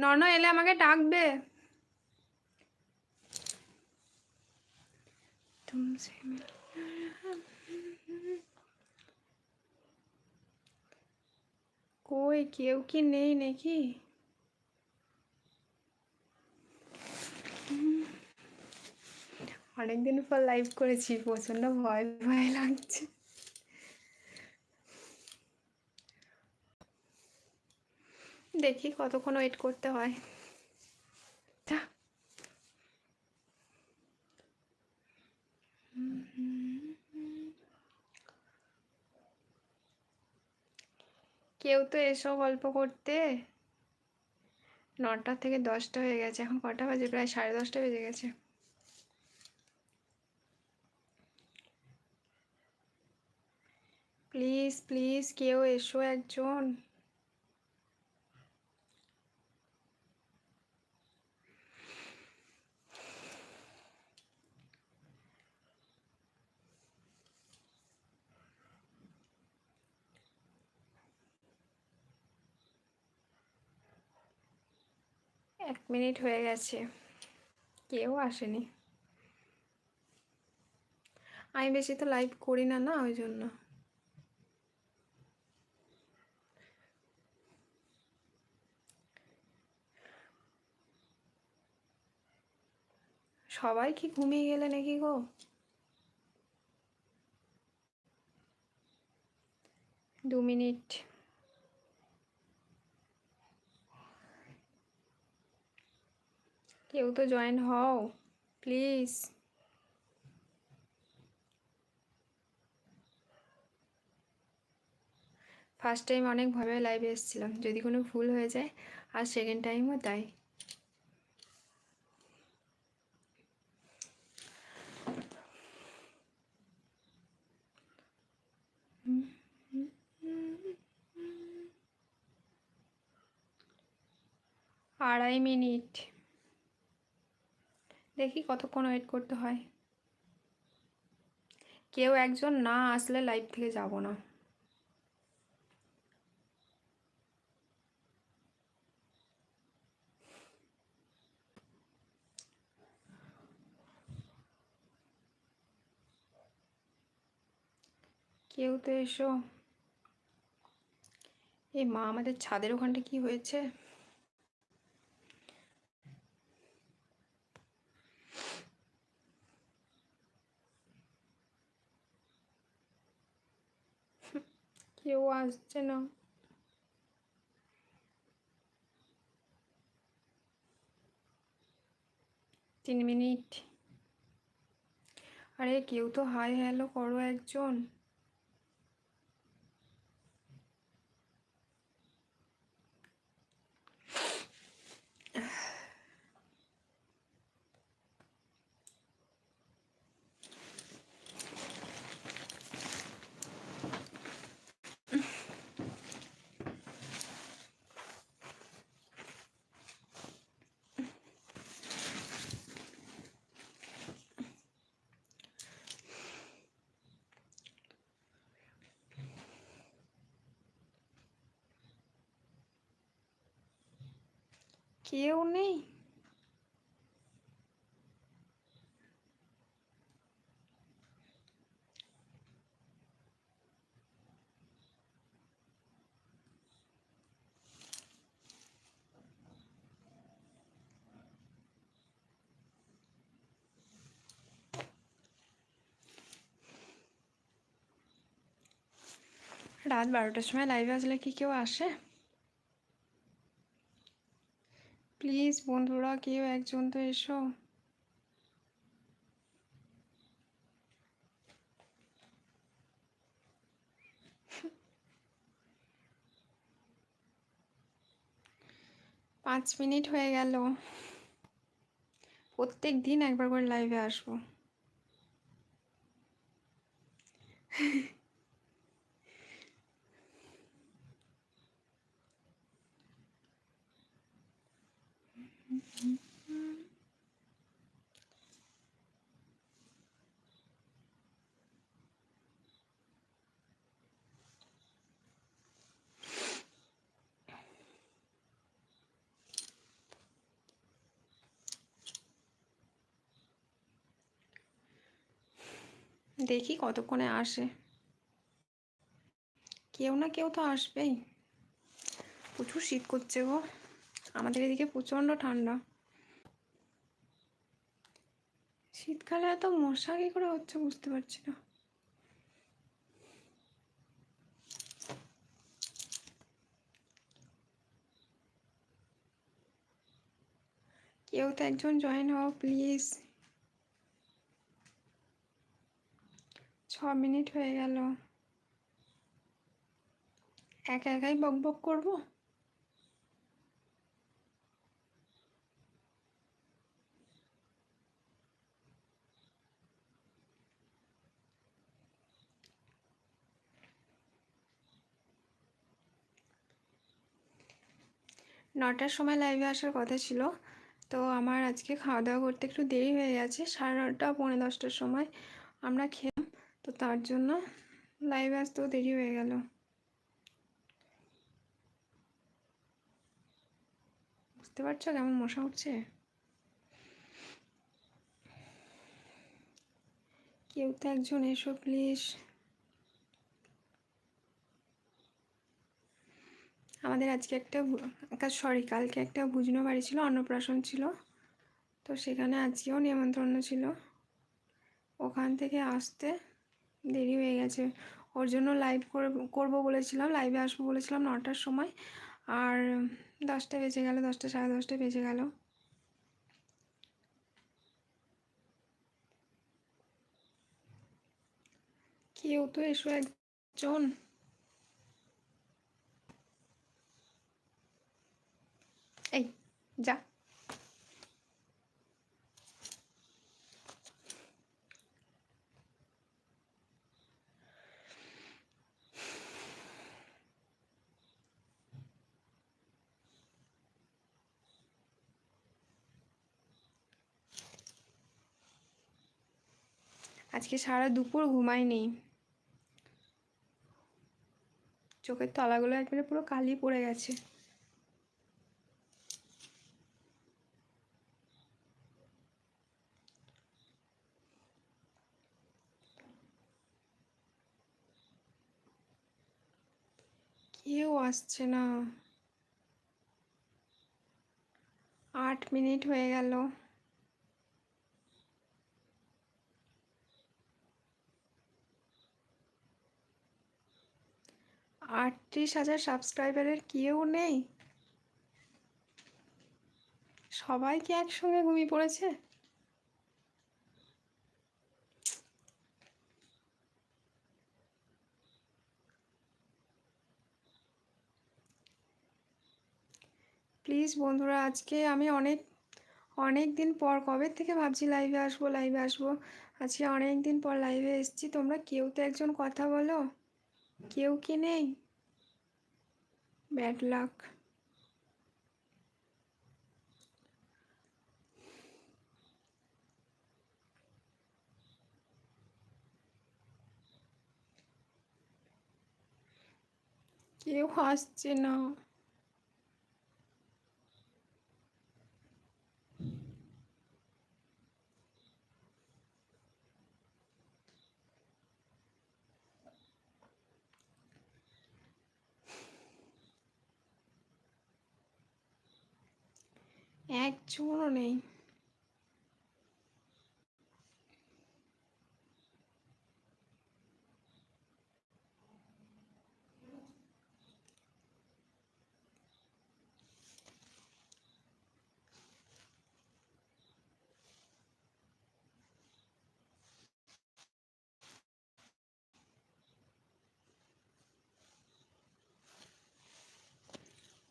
নর্ন এলে আমাকে ডাকবে। কই কেউ কি নেই নাকি? অনেকদিন পর লাইভ করেছি প্রচণ্ড ভয় ভয় লাগছে। দেখি কতক্ষণ ওয়েট করতে হয়। কেউ তো এসো গল্প করতে। নটা থেকে দশটা হয়ে গেছে, এখন কটা বাজে? প্রায় সাড়ে দশটা বেজে গেছে। প্লিজ প্লিজ কেউ এসো একজন। এক মিনিট হয়ে গেছে। কেউ আসেনি। আমি বেশি তো লাইভ করি না না, ওই জন্য। সবাই কি ঘুমিয়ে গেলে নাকি গো? দু মিনিট। কেউ তো জয়েন হও প্লিজ ফার্স্ট টাইম অনেক লাইভে এসেছিলাম, যদি কোনো ভুল হয়ে যায়, আর সেকেন্ড টাইমও তাই। আড়াই মিনিট। দেখি কতক্ষণ ওয়েট করতে হয়। কেউ একজন না আসলে লাইভ থেকে যাব না। কেউ তো এসো। এই মা আমাদের ছাদের ওখানটা কি হয়েছে? কেউ আসছে না তিন মিনিট আরে কেউ তো হাই হ্যালো করো একজন কেউ নেই। রাত বারোটার সময় লাইভে আসলে কি কেউ আসে? প্লিজ বন্ধুরা, কেউ একজন তো এসো। পাঁচ মিনিট হয়ে গেল। প্রত্যেক দিন একবার করে লাইভে আসব। দেখি কতক্ষণে আসে। কেউ না কেউ তো আসবেই। প্রচুর শীত করছে গো। আমাদের এদিকে প্রচণ্ড ঠান্ডা। শীতকালে এত মশা কী করে হচ্ছে বুঝতে পারছি না। কেউ তো একজন জয়েন হও প্লিজ মিনিট হয়ে গেল। একা একাই বক বক করব? নটার সময় লাইভে আসার কথা ছিল। তো আমার আজকে খাওয়া দাওয়া করতে একটু দেরি হয়ে গেছে, সাড়ে নটা পৌনে দশটার সময়। আমরা খেলাম তো তার জন্য লাইভে আসতেও দেরি হয়ে গেল। বুঝতে পারছ কেমন মশা উঠছে? কেউ তো একজন এসো প্লিজ আমাদের আজকে একটা সরি কালকে একটা বুঝনো বাড়ি ছিল, অন্নপ্রাশন ছিল। তো সেখানে আজকেও নিমন্ত্রণ ছিল। ওখান থেকে আসতে দেরি হয়ে গেছে। ওর জন্য লাইভ করব বলেছিলাম লাইভে আসব বলেছিলাম নটার সময়। আর দশটা বেজে গেল, দশটা, সাড়ে দশটা বেজে গেল। কেউ তো এসো একজন। এই, যা। আজকে সারা দুপুর ঘুমাইনি চোখের তলাগুলো একবারে পুরো কালি পড়ে গেছে। কেউ আসছে না। আট মিনিট হয়ে গেল। আটত্রিশ হাজার সাবস্ক্রাইবারের কেউ নেই। সবাই কি একসঙ্গে ঘুমিয়ে পড়েছে? প্লিজ বন্ধুরা, আজকে আমি অনেক অনেক দিন পর, কবে থেকে ভাবছি লাইভে আসব লাইভে আসব? আজকে অনেক দিন পর লাইভে এসেছি। তোমরা কেউ তো একজন কথা বলো? কেউ কি নেই? ব্যাড লাক কেউ আসছে না। একজনও নেই।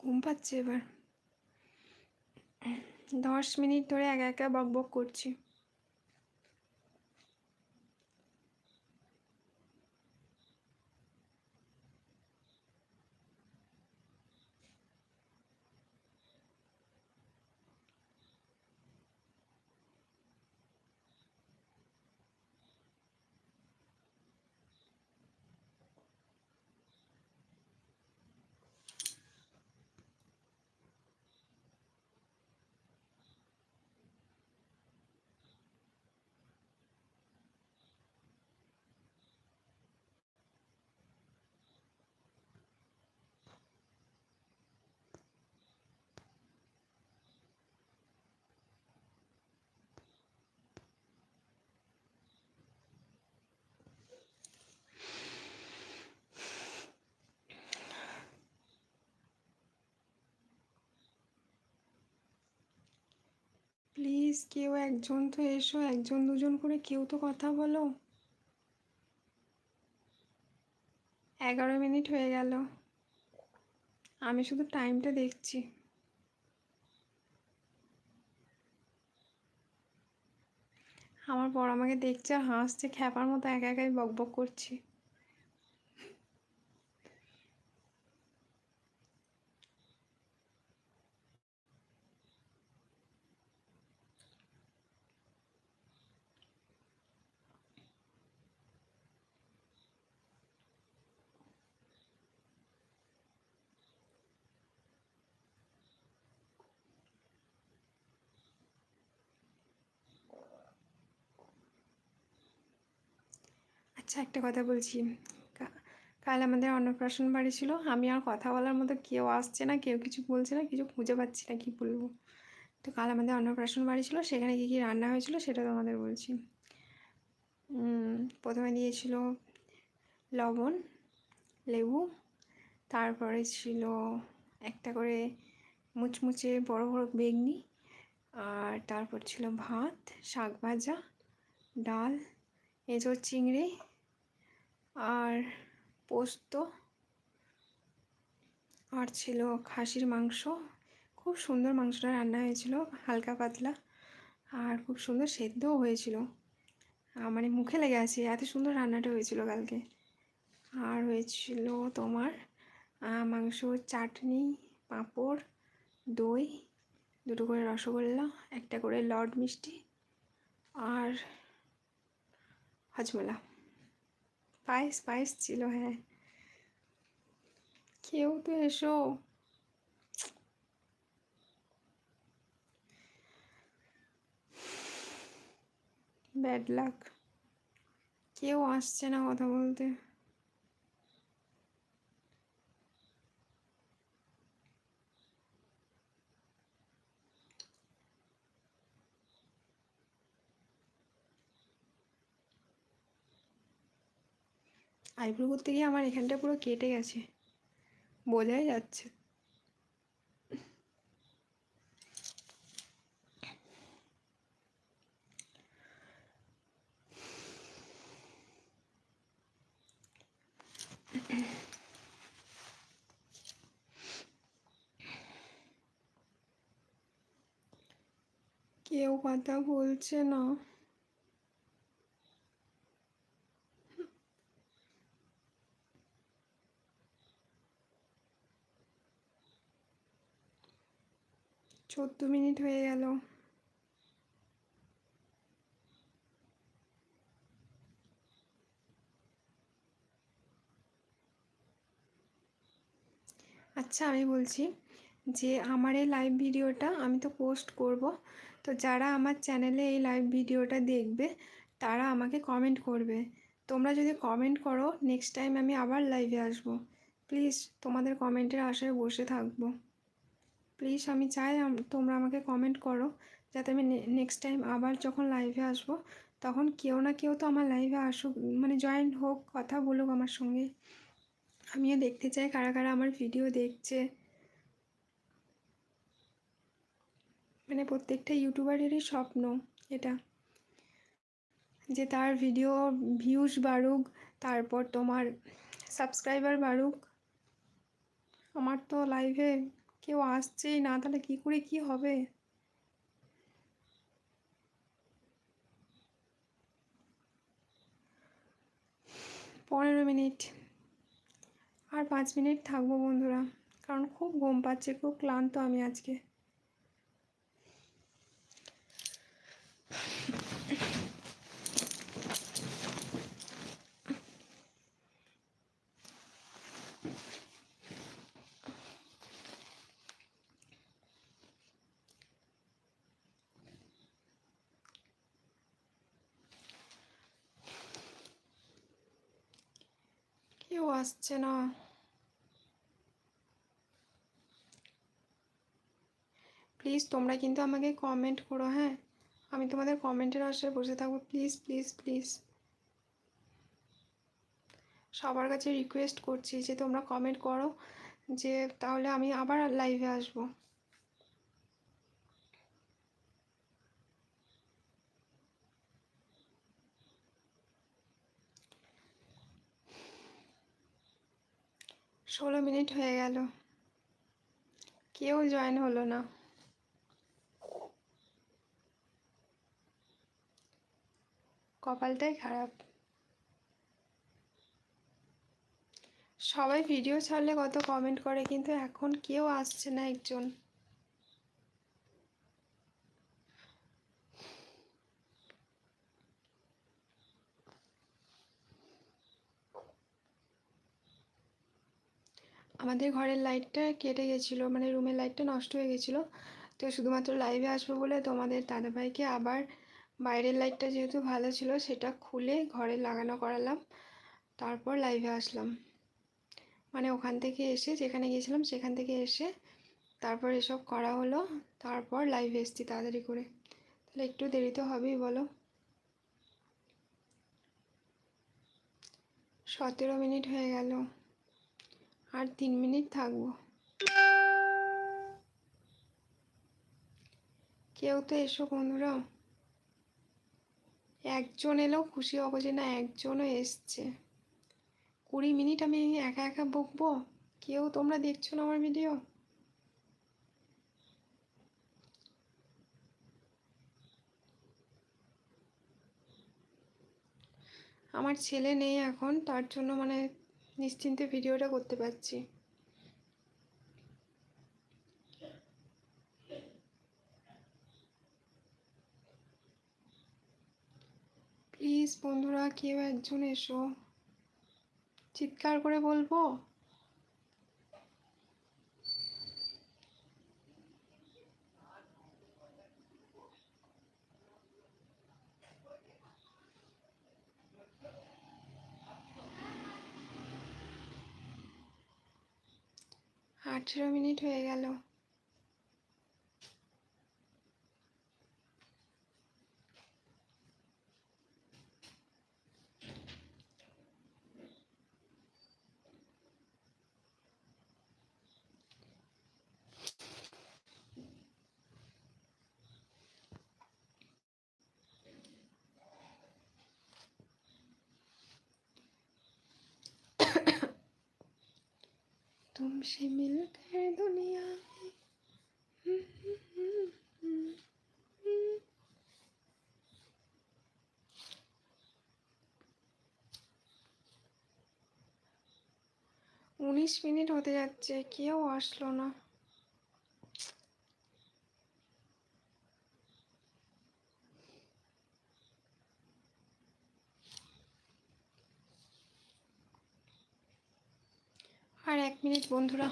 ঘুম পাচ্ছে এবার। দশ মিনিট ধরে একা একা বকবক বক করছি। প্লিজ কেউ একজন তো এসো, একজন দুজন করে কেউ তো কথা বলো। এগারো মিনিট হয়ে গেল। আমি শুধু টাইমটা দেখছি। আমার বড় আমাকে দেখছে হাসছে, খ্যাপার মতো একা একাই বক বক করছি। আচ্ছা একটা কথা বলছি। কাল আমাদের অন্নপ্রাশন বাড়ি ছিল। আমি আর কথা বলার মতো কেউ আসছে না, কেউ কিছু বলছে না, কিছু খুঁজে পাচ্ছি না, কি বলব? তো কাল আমাদের অন্নপ্রাশন বাড়ি ছিল, সেখানে কী কী রান্না হয়েছিল সেটা তোমাদের বলছি। প্রথমে দিয়েছিল লবণ, লেবু, তারপরে ছিল একটা করে মুচমুচে বড় বড় বেগনি, আর তারপর ছিল ভাত, শাক ভাজা, ডাল, এঁচোড় চিংড়ি আর পোস্ত আর ছিল খাসির মাংস। খুব সুন্দর মাংসটা রান্না হয়েছিল, হালকা পাতলা। আর খুব সুন্দর সেদ্ধও হয়েছিল। মানে মুখে লেগে আছে, এত সুন্দর রান্নাটা হয়েছিল কালকে। আর হয়েছিল তোমার মাংস, চাটনি, পাঁপড়, দই, দুটো করে রসগোল্লা, একটা করে লড মিষ্টি আর হজমোলা। পায়েস পায়েস ছিল হ্যাঁ কেউ তো এসো ব্যাড লাক কেউ আসছে না কথা বলতে আইব্রো করতে গিয়ে আমার এখানটা পুরো কেটে গেছে। বোঝাই যাচ্ছে। কেউ কথা বলছে না। চোদ্দ মিনিট হয়ে গেল। আচ্ছা আমি বলছি যে আমার এই লাইভ ভিডিওটা আমি তো পোস্ট করব। তো যারা আমার চ্যানেলে এই লাইভ ভিডিওটা দেখবে, তারা আমাকে কমেন্ট করবে। তোমরা যদি কমেন্ট করো নেক্সট টাইম আমি আবার লাইভে আসব। প্লিজ তোমাদের কমেন্টের আশায় বসে থাকব। প্লিজ আমি চাই তোমরা আমাকে কমেন্ট করো, যাতে আমি নেক্সট টাইম আবার যখন লাইভে আসব, তখন কেউ না কেউ তো আমার লাইভে আসুক মানে জয়েন হোক, কথা বলুক আমার সঙ্গে। আমিও দেখতে চাই কারা কারা আমার ভিডিও দেখছে। মানে প্রত্যেকটা ইউটিউবারেরই স্বপ্ন এটা। যে তার ভিডিও ভিউজ বাড়ুক, তারপর তোমার সাবস্ক্রাইবার বাড়ুক। আমার তো লাইভে কেউ আসছেই না, তাহলে কি করে কি হবে? পনেরো মিনিট। আর পাঁচ মিনিট থাকব বন্ধুরা, কারণ খুব ঘুম পাচ্ছে, খুব ক্লান্ত আমি আজকে কেউ আসছে না। প্লিজ তোমরা কিন্তু আমাকে কমেন্ট করো হ্যাঁ? আমি তোমাদের কমেন্টের আশায় বসে থাকব। প্লিজ প্লিজ প্লিজ সবার কাছে রিকোয়েস্ট করছি যে তোমরা কমেন্ট করো, যে তাহলে আমি আবার লাইভে আসব। ষোলো মিনিট হয়ে গেল। কেউ জয়েন হলো না। কপালটাই খারাপ। সবাই ভিডিও ছাড়লে কত কমেন্ট করে, কিন্তু এখন কেউ আসছে না একজন। আমাদের ঘরের লাইটটা কেটে গেছিল মানে রুমের লাইটটা নষ্ট হয়ে গেছিল। তো শুধুমাত্র লাইভে আসব বলে তোমাদের দাদাভাইকে আবার বাইরের লাইটটা যেহেতু ভালো ছিল, সেটা খুলে ঘরে লাগানো করালাম। তারপর লাইভে আসলাম। মানে ওখান থেকে এসে যেখানে গিয়েছিলাম সেখান থেকে এসে তারপর এসব করা হলো, তারপর লাইভে এসছি তাড়াতাড়ি করে। তাহলে একটু দেরি তো হবেই, বলো। সতেরো মিনিট হয়ে গেল। আর তিন মিনিট থাকব। কেউ তো এসো বন্ধুরা। একজন এলেও খুশি হব যে না, একজনও এসছে। কুড়ি মিনিট আমি একা একা বকবো? কেউ তোমরা দেখছ না আমার ভিডিও আমার ছেলে নেই এখন, তার জন্য মানে নিশ্চিন্তে ভিডিওটা করতে পারছি। প্লিজ বন্ধুরা কেউ একজন এসো। চিৎকার করে বলব? আঠেরো মিনিট হয়ে গেল। तुमसे मिलकर दुनिया में উনিশ মিনিট হতে যাচ্ছে কেউ আসলো না মিনিট বন্ধুরা।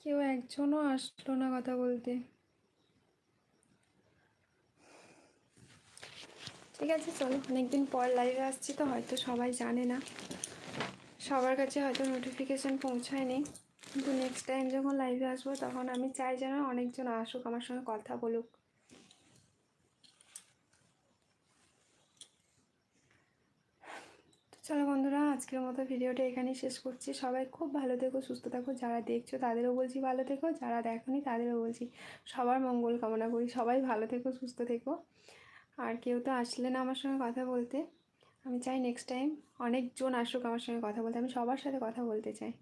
কেউ একজনও আসলো না কথা বলতে। ঠিক আছে, চলো। অনেকদিন পর লাইভে আসছি তো, হয়তো সবাই জানে না। সবার কাছে হয়তো নোটিফিকেশান পৌঁছায়নি। কিন্তু নেক্সট টাইম যখন লাইভে আসব, তখন আমি চাই যেন অনেকজন আসুক, আমার সঙ্গে কথা বলুক। চলো বন্ধুরা, আজকের মতো ভিডিওটা এখানেই শেষ করছি। সবাই খুব ভালো থেকো, সুস্থ থাকো। যারা দেখছ, তাদেরও বলছি ভালো থেকো। যারা দেখনি, তাদেরও বলছি সবার মঙ্গল কামনা করি। সবাই ভালো থেকো, সুস্থ থেকো। আর কেউ তো আসলে না আমার সঙ্গে কথা বলতে। আমি চাই নেক্সট টাইম অনেকজন আসুক আমার সঙ্গে কথা বলতে। আমি সবার সাথে কথা বলতে চাই।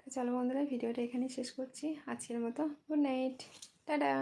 তো চলো বন্ধুরা, ভিডিওটা এখানেই শেষ করছি। আজকের মতো গুড নাইট টাটা।